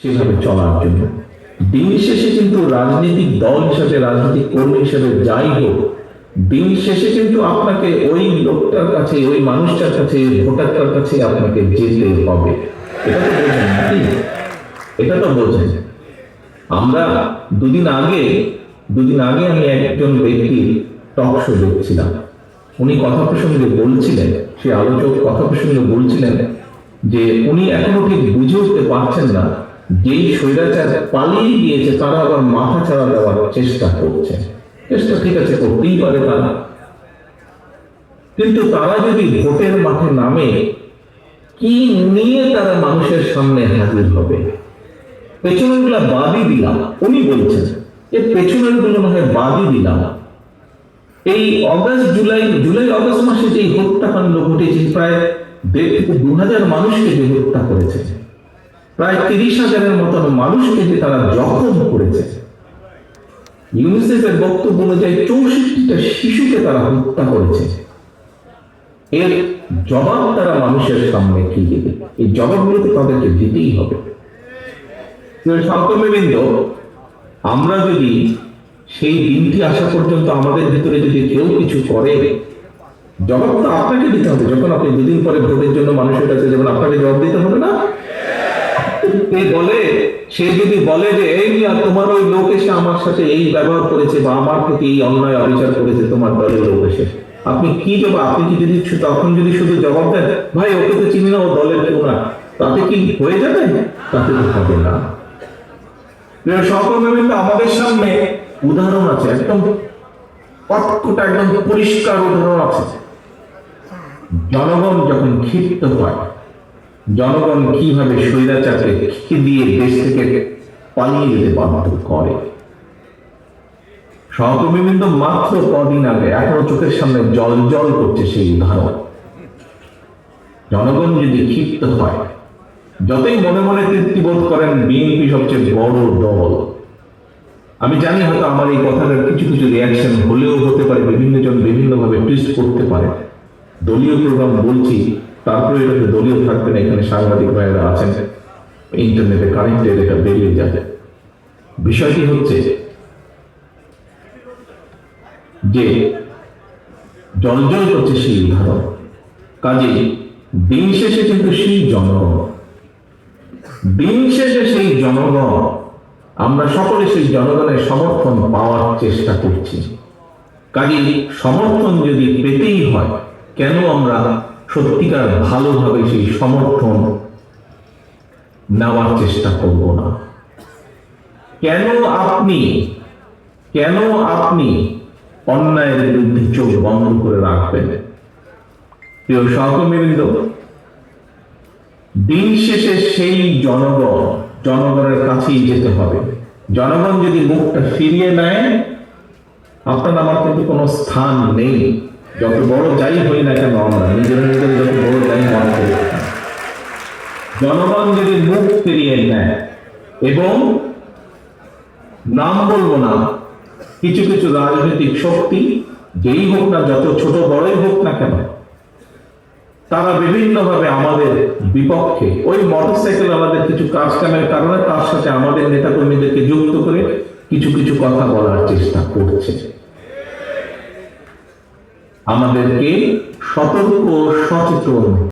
সেভাবে চলার জন্য। দিন শেষে কিন্তু রাজনৈতিক দল হিসেবে, রাজনৈতিক কর্মী হিসেবে যাই হোক, দিন শেষে কিন্তু আপনাকে ওই লোকটার কাছে, ওই মানুষটার কাছে, ভোটারটার কাছে আপনাকে যেতে হবে। এটা তো বোঝেন নাকি? এটা তো বোঝেন। আমরা দুদিন আগে দুদিন আগে আমি একজন ব্যক্তির টক শো দেখছিলাম। উনি কথা প্রসঙ্গে বলছিলেন সে আলোচক কথা প্রসঙ্গে বলছিলেন যে উনি এখনও ঠিক বুঝে উঠতে পারছেন না যেই স্বৈরাচার পালিয়ে গিয়েছে, তারা আবার মাথা ছাড়া দেওয়ার চেষ্টা করছে। চেষ্টা ঠিক আছে, করতেই পারে তারা। কিন্তু তারা যদি ভোটের মাঠে নামে, কি নিয়ে তারা মানুষের সামনে হাজির হবে? পেছনেরগুলা বাদই দিলাম, উনি বলছেন। যে পেছনেরগুলো না হয় বাদই দিলাম। এই অগস্ট, জুলাই জুলাই, অগস্ট মাসে যে হত্যাকাণ্ড ঘটেছে, প্রায় দেড় থেকে দু হাজার মানুষকে যে হত্যা করেছে প্রায় তিরিশ হাজারের মতন মানুষকে যে তারা জখম করেছে। ইউনিসেফের বক্তব্য অনুযায়ী চৌষট্টিটা শিশুকে তারা হত্যা করেছে। এর জবাব তারা মানুষের সামনে কি দেবে? এই জবাবগুলোকে তাদেরকে দিতেই হবে। সপ্তমীবৃন্দ আমরা যদি সেই দিনটি আসা পর্যন্ত আমাদের ভিতরে যদি কেউ কিছু করে, জবাব তো আপনাকে দিতে হবে। যখন আপনি দুদিন পরে ভোটের জন্য মানুষের কাছে যেমন আপনাকে জবাব দিতে হবে না? সে বলে সে যদি বলে যে এই মিয়া, তোমার ওই লোক এসে আমার সাথে এই ব্যবহার করেছে বা আমার প্রতি এই অন্যায় অবিচার করেছে তোমার দলের লোক এসে। আপনি কি জবাব আপনি কি যদি তখন যদি শুধু জবাব দেন ভাই ওকে তো চিনি না ও দলের কেউ না। তাতে কি হয়ে যাবে? তাতে তো হবে না। সহকর্মীবৃন্দ আমাদের সামনে উদাহরণ আছে একদম অটকুটা একদম পরিষ্কার উদাহরণ আছে। জনগণ যখন ক্ষিপ্ত হয় জনগণ কীভাবে স্বৈরাচারকে কি দিয়ে দেশ থেকে পালিয়ে যেতে বাধ্য করে? সহকর্মীবৃন্দ মাত্র কদিন আগে এখনও চোখের সামনে জল জল করছে সেই উদাহরণ। জনগণ যদি ক্ষিপ্ত হয়, যতই মনে মনে তৃপ্তি বোধ করেন, বিএনপি সবচেয়ে বড় দল। আমি জানি হয়তো আমার এই কথাটার কিছু কিছু রিয়াকশন হলেও হতে পারে বিভিন্ন জন বিভিন্ন ভাবে টুইস্ট করতে পারে। দলীয় প্রোগ্রাম বলছি তারপরে এটাতে দলীয় থাকবে না এখানে সাংবাদিক ভাইয়েরা আছেন। ইন্টারনেটে কানেক্টেড এটা বেরিয়ে যাবে। বিষয়টি হচ্ছে যে জলজল করছে সেই উদাহরণ। কাজে দিন শেষে কিন্তু সেই জনগণ। দিন শেষে সেই জনগণ, আমরা সকলে সেই জনগণের সমর্থন পাওয়ার চেষ্টা করছি। কাজে সমর্থন যদি পেতেই হয়, কেন আমরা সত্যিকার ভালোভাবে সেই সমর্থন নেওয়ার চেষ্টা করব না। কেন আপনি কেন আপনি অন্যায়ের বিরুদ্ধে চোখ বন্ধ করে রাখবেন? প্রিয় সহকর্মীবৃন্দ, দিন শেষে সেই জনগণ, জনগণের কাছেই যেতে হবে। জনগণ যদি মুখটা ফিরিয়ে নেয়, আপনার আমার কিন্তু কোনো স্থান নেই। যত বড় যাই হই না কেন, আমরা নিজের নিজের যত বড় যাই মনে করি জনগণ যদি মুখ ফিরিয়ে নেয়, এবং নাম বলব না, কিছু কিছু রাজনৈতিক শক্তি, যেই হোক না যত ছোট বড়ই হোক না কেন, তারা বিভিন্নভাবে আমাদের বিপক্ষে, ওই মোটরসাইকেল আমাদের কিছু কাজ কামের কারণে তার সাথে আমাদের নেতাকর্মীদেরকে যুক্ত করে কিছু কিছু কথা বলার চেষ্টা করছে। আমাদেরকে সতর্ক ও সচেতন